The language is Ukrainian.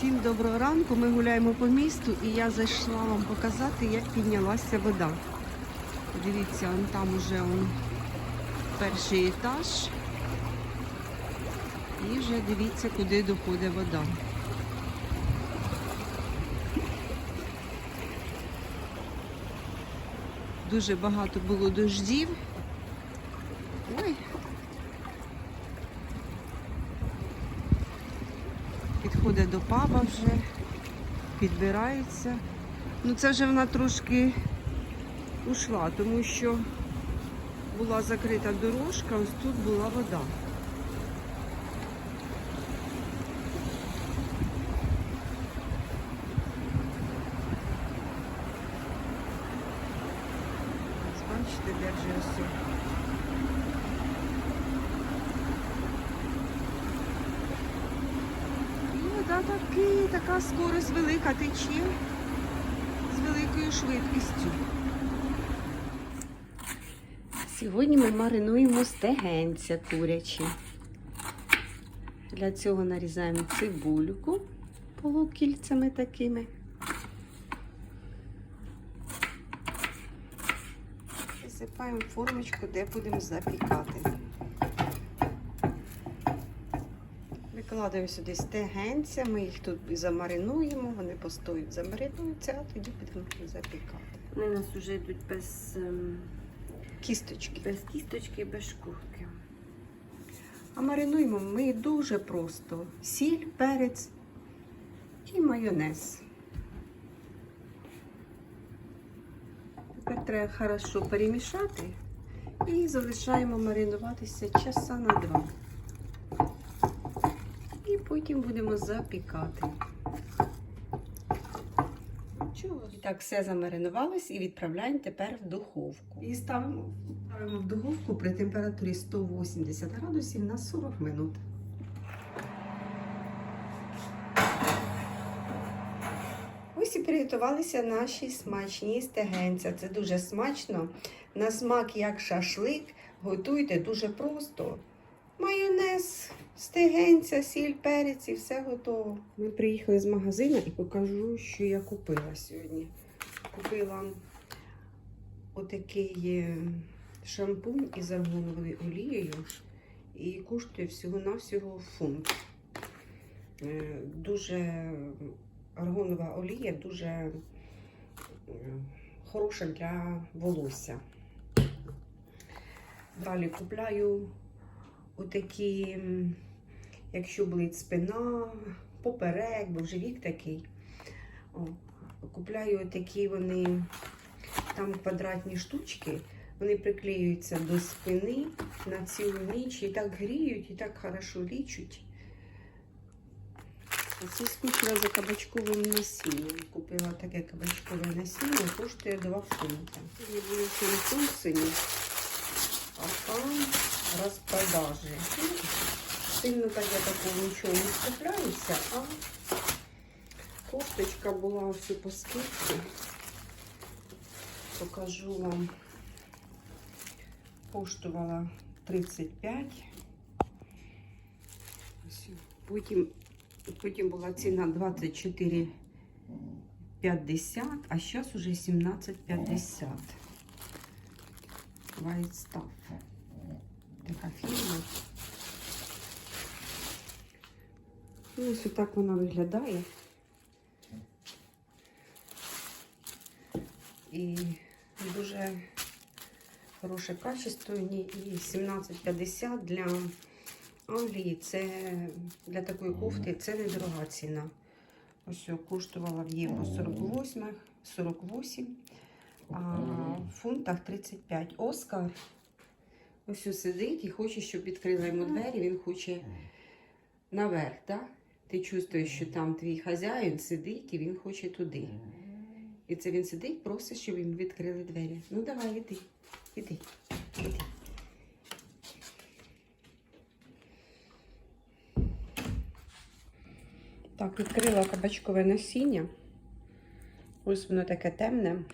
Всім доброго ранку. Ми гуляємо по місту і я зайшла вам показати, як піднялася вода. Дивіться, он там уже он перший етаж. І вже дивіться, куди доходить вода. Дуже багато було дождів. Ой. Підходить до паба вже, підбирається. Ну це вже вона трошки ушла, тому що була закрита дорожка, ось тут була вода. Бачите, держи ось. І вода таки, така скорость велика тече з великою швидкістю. Сьогодні ми маринуємо стегенця курячі. Для цього нарізаємо цибульку полукільцями такими. Висипаємо в формочку, де будемо запікати. Викладаємо сюди стегенця, ми їх тут замаринуємо, вони постоють, замаринуються, а тоді будемо запікати. Вони у нас вже йдуть без, ем, Кісточки. без кісточки, без шкурки. А маринуємо ми дуже просто: сіль, перець і майонез. Тепер треба хорошо перемішати і залишаємо маринуватися часа на два. Потім будемо запікати. І так все замаринувалось і відправляємо тепер в духовку. І ставимо, ставимо в духовку при температурі 180 градусів на 40 минут. Ось і приготувалися наші смачні стегенця. Це дуже смачно. На смак як шашлик. Готуйте дуже просто. Майонез, стегенця, сіль, перець і все готово. Ми приїхали з магазину і покажу, що я купила сьогодні. Купила отакий е, шампунь із аргоновою олією і коштує всього-навсього фунт. Е, Дуже аргонова олія дуже е, хороша для волосся. Далі купляю отакі, м, якщо болить спина, поперек, бо вже вік такий. О, купляю такі вони, там квадратні штучки, вони приклеюються до спини на цілу ніч і так гріють, і так хорошо лічуть. Це скучила за кабачковим насінням. Купила таке кабачкове насіння, коштує 2 фунта. Я буду в Сумсині, а там розпродажі. Ну, Сильно так я такого нічого не скупляюся, а кофточка була ось по скидці. Покажу вам. Коштувала 35. Ось. Потім, потім була ціна 24,50, а зараз уже 17,50. White Stuff. Така фірма. Ну, ось так вона виглядає. І дуже хороше качество і 17,50 для Англії. Це для такої кофти це недорога ціна. Ось коштувала в євро 48, 48, а в фунтах 35. Оскар ось сидить і хоче, щоб відкрила йому двері. Він хоче наверх, так? Ти чувствуєш, що там твій хазяїн сидить і він хоче туди. І це він сидить, просить, щоб йому відкрили двері. Ну давай, іди, іди, іди. Так, відкрила кабачкове насіння. Ось воно таке темне.